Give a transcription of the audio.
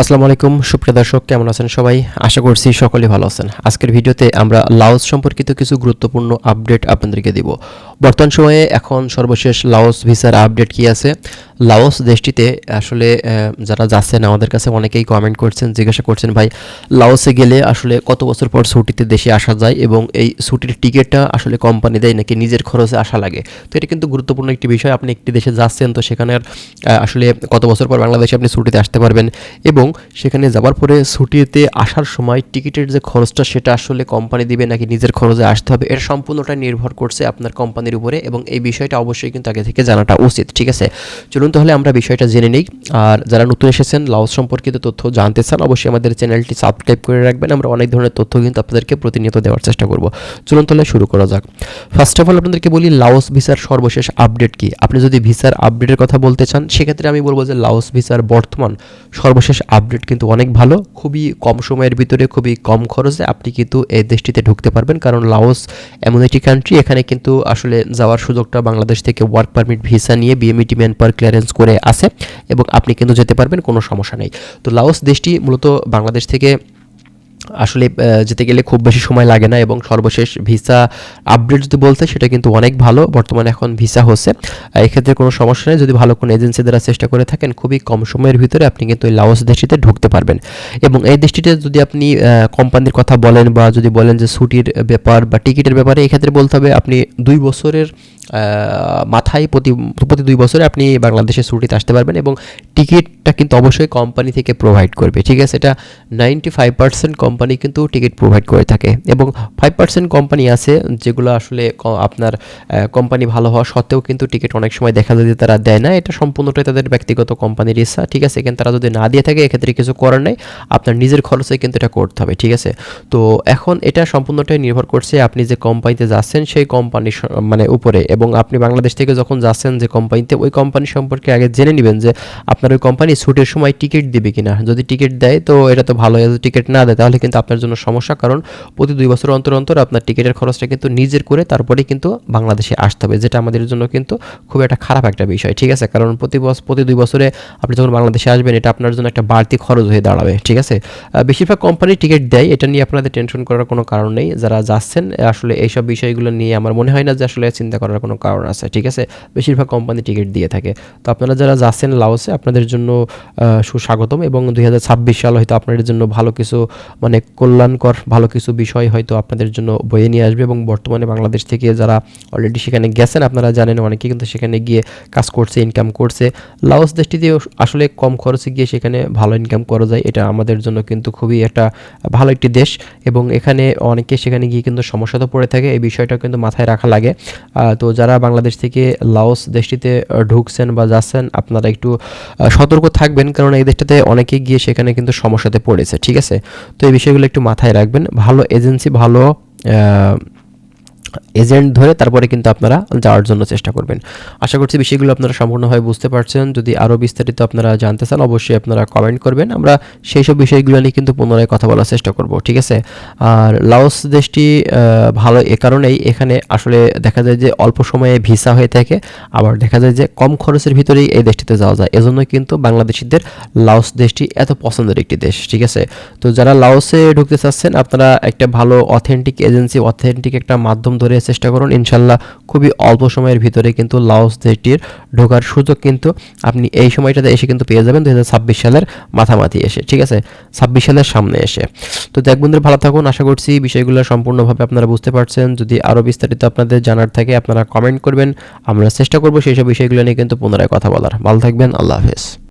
আসসালামু আলাইকুম, সুপ্রিয় দর্শক, কেমন আছেন সবাই? আশা করছি সকলে ভালো আছেন। আজকের ভিডিওতে আমরা লাওস সম্পর্কিত কিছু গুরুত্বপূর্ণ আপডেট আপনাদেরকে দিব। বর্তমান সময়ে এখন সর্বশেষ লাওস ভিসার আপডেট কি আছে? লাওস দেশটিতে আসলে যারা যাচ্ছেন আমাদের কাছে অনেকেই কমেন্ট করছেন জিজ্ঞাসা করছেন ভাই লাওসে গেলে আসলে কত বছর পর ছুটিতে দেশে আসা যায় এবং এই ছুটির টিকিটটা আসলে কোম্পানি দেয় নাকি নিজের খরচে আসা লাগে? তো এটা কিন্তু গুরুত্বপূর্ণ একটি বিষয়। আপনি একটি দেশে যাচ্ছেন তো সেখানে আর, আসলে কত বছর পর বাংলাদেশে আপনি ছুটিতে আসতে পারবেন এবং সেখানে যাওয়ার পরে ছুটিতে আসার সময় টিকিটের যে খরচটা সেটা আসলে কোম্পানি দিবে নাকি নিজের খরচে আসতে হবে এর সম্পূর্ণটা নির্ভর করছে আপনার কোম্পানির উপরে এবং এই বিষয়টা অবশ্যই কিন্তু আগে থেকে জানাটা উচিত, ঠিক আছে? চলুন তাহলে আমরা বিষয়টা জেনে নিই। আর যারা নতুন এসেছেন লাউস সম্পর্কিত তথ্য জানতে চান, অবশ্যই আমাদের চ্যানেলটি সাবস্ক্রাইব করে রাখবেন। আমরা অনেক ধরনের তথ্য কিন্তু আপনাদেরকে প্রতিনিয়ত দেওয়ার চেষ্টা করব। চলুন তাহলে শুরু করা যাক। ফার্স্ট অফ অল আপনাদেরকে বলি, লাওস ভিসার সর্বশেষ আপডেট কি? আপনি যদি ভিসার আপডেটের কথা বলতে চান, সেক্ষেত্রে আমি বলব যে, লাওস ভিসার বর্তমান সর্বশেষ আপডেট কিন্তু অনেক ভালো। খুবই কম সময়ের ভিতরে, খুবই কম খরচে আপনি কিন্তু এই দেশটিতে ঢুকতে পারবেন। কারণ লাওস এমন একটি কান্ট্রি এখানে কিন্তু আসলে যাওয়ার সুযোগটা বাংলাদেশ থেকে ওয়ার্ক পারমিট ভিসা নিয়ে বিএমইটি ম্যান পার ক্লিয়ারেন্স করে আসে এবং আপনি কিন্তু যেতে পারবেন, কোনো সমস্যা নেই। তো লাওস দেশটি মূলত বাংলাদেশ থেকে আসলে যেতে গেলে খুব বেশি সময় লাগে না এবং সর্বশেষ ভিসা আপডেট যদি বলতে, সেটা কিন্তু অনেক ভালো। বর্তমানে এখন ভিসা হচ্ছে। এক্ষেত্রে কোনো সমস্যা নেই। যদি ভালো কোনো এজেন্সি দ্বারা চেষ্টা করে থাকেন, খুবই কম সময়ের ভিতরে আপনি কিন্তু এই লাওস দেশটিতে ঢুকতে পারবেন। এবং এই দেশটিতে যদি আপনি কোম্পানির কথা বলেন বা যদি বলেন যে ছুটির ব্যাপার বা টিকিটের ব্যাপারে, এক্ষেত্রে বলতে হবে আপনি দুই বছরের মাথায় প্রতি প্রতি দুই বছরে আপনি বাংলাদেশে ছুটিতে আসতে পারবেন এবং টিকিটটা কিন্তু অবশ্যই কোম্পানি থেকে প্রোভাইড করবে, ঠিক আছে? এটা নাইনটি ফাইভ পার্সেন্ট কোম্পানি কিন্তু টিকিট প্রোভাইড করে থাকে এবং ফাইভ পার্সেন্ট কোম্পানি আছে যেগুলো আসলে আপনার কোম্পানি ভালো হওয়া সত্ত্বেও কিন্তু টিকিট অনেক সময় দেখা যায় যে তারা দেয় না। এটা সম্পূর্ণটাই তাদের ব্যক্তিগত কোম্পানির ইচ্ছা, ঠিক আছে? এখানে তারা যদি না দিয়ে থাকে, এক্ষেত্রে কিছু করার নেই। আপনার নিজের খরচে কিন্তু এটা করতে হবে, ঠিক আছে? তো এখন এটা সম্পূর্ণটাই নির্ভর করছে আপনি যে কোম্পানিতে যাচ্ছেন, সেই কোম্পানি মানে উপরে এবং আপনি বাংলাদেশ থেকে যখন যাচ্ছেন যে কোম্পানিতে ওই কোম্পানি সম্পর্কে আগে জেনে নেবেন যে আপনার ওই কোম্পানি ছুটের সময় টিকিট দিবে কিনা। যদি টিকিট দেয়, তো এটা তো ভালো, যদি টিকিট না দেয়, তাহলে কিন্তু আপনার জন্য সমস্যা। কারণ প্রতি দুই বছর অন্তর অন্তর আপনার টিকিটের খরচটা কিন্তু নিজের করে তারপরে কিন্তু বাংলাদেশে আসতে হবে, যেটা আমাদের জন্য কিন্তু খুব একটা খারাপ একটা বিষয়, ঠিক আছে? কারণ প্রতি প্রতি দুই বছরে আপনি যখন বাংলাদেশে আসবেন, এটা আপনার জন্য একটা বাড়তি খরচ হয়ে দাঁড়াবে, ঠিক আছে? বেশিরভাগ কোম্পানি টিকিট দেয়, এটা নিয়ে আপনাদের টেনশন করার কোনো কারণ নেই। যারা যাচ্ছেন, আসলে এইসব বিষয়গুলো নিয়ে আমার মনে হয় না যে আসলে চিন্তা করার কোনো কারণ আছে, ঠিক আছে? বেশিরভাগ কোম্পানি টিকিট দিয়ে থাকে। তো আপনারা যারা যাচ্ছেন লাওসে আপনাদের জন্য সুস্বাগতম এবং দুই হাজার ছাব্বিশ সাল হয়তো আপনাদের জন্য ভালো কিছু মানে কল্যাণকর ভালো কিছু বিষয় হয়তো আপনাদের জন্য বয়ে নিয়ে আসবে এবং বর্তমানে বাংলাদেশ থেকে যারা অলরেডি সেখানে গেছেন, আপনারা জানেন অনেকে কিন্তু সেখানে গিয়ে কাজ করছে ইনকাম করছে। লাওস দেশটিতে আসলে কম খরচে গিয়ে সেখানে ভালো ইনকাম করা যায়, এটা আমাদের জন্য কিন্তু খুবই একটা ভালো একটি দেশ। এবং এখানে অনেকে সেখানে গিয়ে কিন্তু সমস্যা তো পড়ে থাকে, এই বিষয়টা কিন্তু মাথায় রাখা লাগে। তো যারা বাংলাদেশ থেকে লাওস দেশটিতে ঢুকছেন বা যাচ্ছেন, আপনারা একটু সতর্ক থাকবেন, কারণ এই দেশটাতে অনেকে গিয়ে সেখানে কিন্তু সমস্যাতে পড়েছে, ঠিক আছে? তো এই বিষয়গুলো একটু মাথায় রাখবেন। ভালো এজেন্সি, ভালো এজেন্ট ধরে তারপরে কিন্তু আপনারা যাওয়ার জন্য চেষ্টা করবেন। আশা করছি বিষয়গুলো আপনারা সম্পূর্ণভাবে বুঝতে পারছেন। যদি আরও বিস্তারিত আপনারা জানতে চান, অবশ্যই আপনারা কমেন্ট করবেন। আমরা সেই সব বিষয়গুলো নিয়ে কিন্তু পুনরায় কথা বলার চেষ্টা করব, ঠিক আছে? আর লাওস দেশটি ভালো এ কারণেই এখানে আসলে দেখা যায় যে অল্প সময়ে ভিসা হয়ে থাকে। আবার দেখা যায় যে কম খরচের ভিতরেই এই দেশটিতে যাওয়া যায়। এজন্য কিন্তু বাংলাদেশিদের লাওস দেশটি এত পছন্দের একটি দেশ, ঠিক আছে? তো যারা লাওসে ঢুকতে চাচ্ছেন, আপনারা একটা ভালো অথেন্টিক এজেন্সি অথেন্টিক একটা মাধ্যম ধরে চেষ্টা করুন। ইনশাল্লাহ খুবই অল্প সময়ের ভিতরে কিন্তু লাওস দেশটির ঢোকার সুযোগ কিন্তু আপনি এই সময়টাতে এসে কিন্তু পেয়ে যাবেন দু সালের মাথামাথি এসে, ঠিক আছে? ছাব্বিশ সালের সামনে এসে। তো দেখ বন্ধুরা, ভালো থাকুন। আশা করছি বিষয়গুলো সম্পূর্ণভাবে আপনারা বুঝতে পারছেন। যদি আরও বিস্তারিত আপনাদের জানার থাকে, আপনারা কমেন্ট করবেন। আমরা চেষ্টা করব সেই সব বিষয়গুলো নিয়ে কিন্তু পুনরায় কথা বলার। ভালো থাকবেন। আল্লাহ হাফেজ।